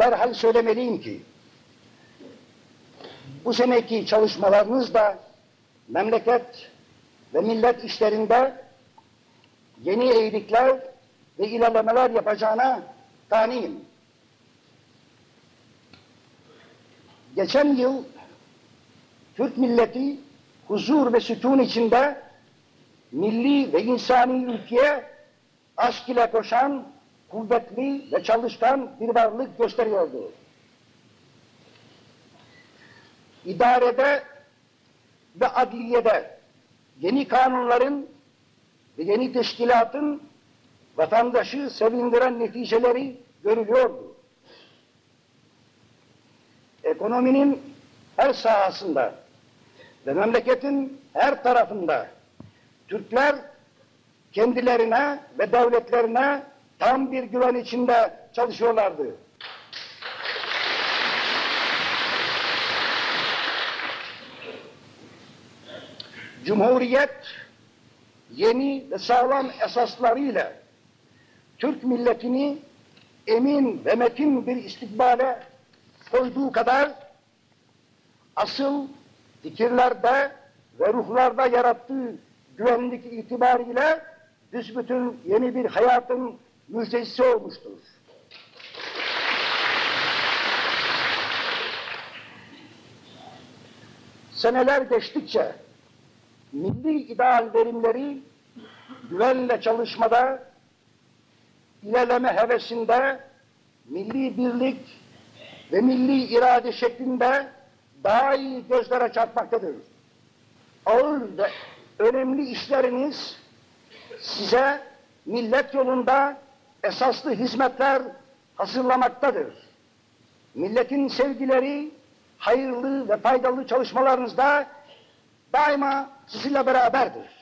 derhal söylemeliyim ki bu seneki çalışmalarınız da memleket ve millet işlerinde yeni eğilikler ve ilerlemeler yapacağına kaniyim. Geçen yıl Türk milleti huzur ve sütun içinde milli ve insani ülkeye aşk ile koşan, kuvvetli ve çalışkan bir varlık gösteriyordu. İdarede ve adliyede yeni kanunların ve yeni teşkilatın vatandaşı sevindiren neticeleri görülüyordu. Ekonominin her sahasında ve memleketin her tarafında Türkler kendilerine ve devletlerine tam bir güven içinde çalışıyorlardı. Cumhuriyet yeni ve sağlam esaslarıyla Türk milletini emin ve metin bir istikbale koyduğu kadar asıl fikirlerde ve ruhlarda yarattığı güvenlik itibariyle büsbütün yeni bir hayatın müjdecisi olmuştur. Seneler geçtikçe milli ideal verimleri güvenle çalışmada, ilerleme hevesinde, milli birlik ve milli irade şeklinde daha iyi gözlere çarpmaktadır. Ağır ve önemli işleriniz size millet yolunda esaslı hizmetler hazırlamaktadır. Milletin sevgileri, hayırlı ve faydalı çalışmalarınızda daima sizinle beraberdir.